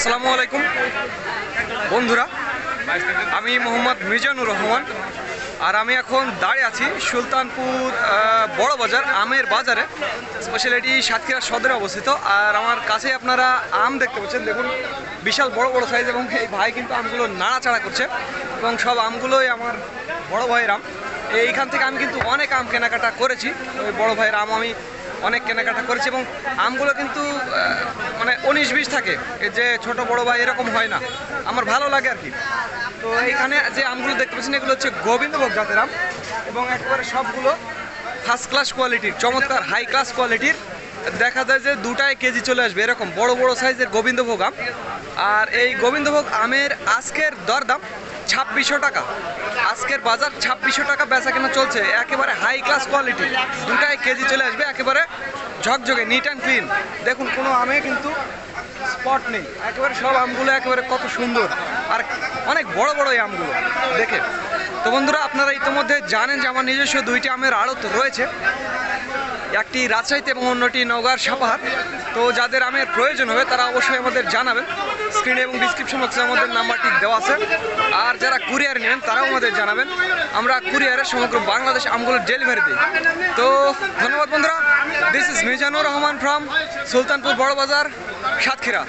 আসসালামু আলাইকুম। বন্ধুরা, আমি মোহাম্মদ মিজানুর রহমান আর আমি এখন দাঁড়িয়ে আছি সুলতানপুর বড় বাজার, আমের বাজারে স্পেশাল এটি সাতক্ষীরা সদরে অবস্থিত। আর আমার কাছে আপনারা আম দেখতে পাচ্ছেন। দেখুন, বিশাল বড় বড় সাইজ এবং এই ভাই কিন্তু আমগুলো নাড়াচাড়া করছে এবং সব আমগুলোই আমার বড় ভাইয়ের আম। এইখান থেকে আমি কিন্তু অনেক আম কেনাকাটা করেছি। ওই বড় ভাইয়ের আম আমি অনেক কেনাকাটা করেছি এবং আমগুলো কিন্তু মানে উনিশ বিশ থাকে। যে ছোট বড় বা এরকম হয় না। আমার ভালো লাগে আর কি। তো এইখানে যে আমগুলো দেখতে পাচ্ছেন, এগুলো হচ্ছে গোবিন্দভোগ জাতের আম এবং একবারে সবগুলো ফার্স্ট ক্লাস কোয়ালিটির চমৎকার হাই ক্লাস কোয়ালিটির দেখা যায় যে দুটায় কেজি চলে আসবে, এরকম বড় বড় সাইজের গোবিন্দভোগ আম। আর এই গোবিন্দভোগ আমের আজকের দরদাম ছাব্বিশশো টাকা। আজকের বাজার ছাব্বিশশো টাকা বেচা কেনা চলছে, একেবারে হাই ক্লাস কোয়ালিটি দুটাই কেজি চলে আসবে, একেবারে ঝকঝকে নিট অ্যান্ড ক্লিন দেখুন, কোনো আমে কিন্তু স্পট নেই। একেবারে সব আমগুলো একেবারে কত সুন্দর। আর অনেক বড় বড় এই আমগুলো। দেখে। তো বন্ধুরা, আপনারা ইতিমধ্যে জানেন যে আমার নিজস্ব দুইটি আমের আড়ত রয়েছে। একটি রাজশাহীতে এবং অন্যটি নওগাঁর সাপাহার। তো যাদের আমের প্রয়োজন হবে, তারা অবশ্যই আমাদের জানাবেন। স্ক্রিনে এবং ডিসক্রিপশন বক্সে আমাদের নাম্বারটি দেওয়া আছে। আর যারা কুরিয়ার নেবেন তারাও আমাদের জানাবেন। আমরা কুরিয়ারে সমগ্র বাংলাদেশ আমগুলো ডেলিভারি দিই। তো ধন্যবাদ বন্ধুরা। This is Mizanur Rahman from Sultanpur Barabazar, Satkhira.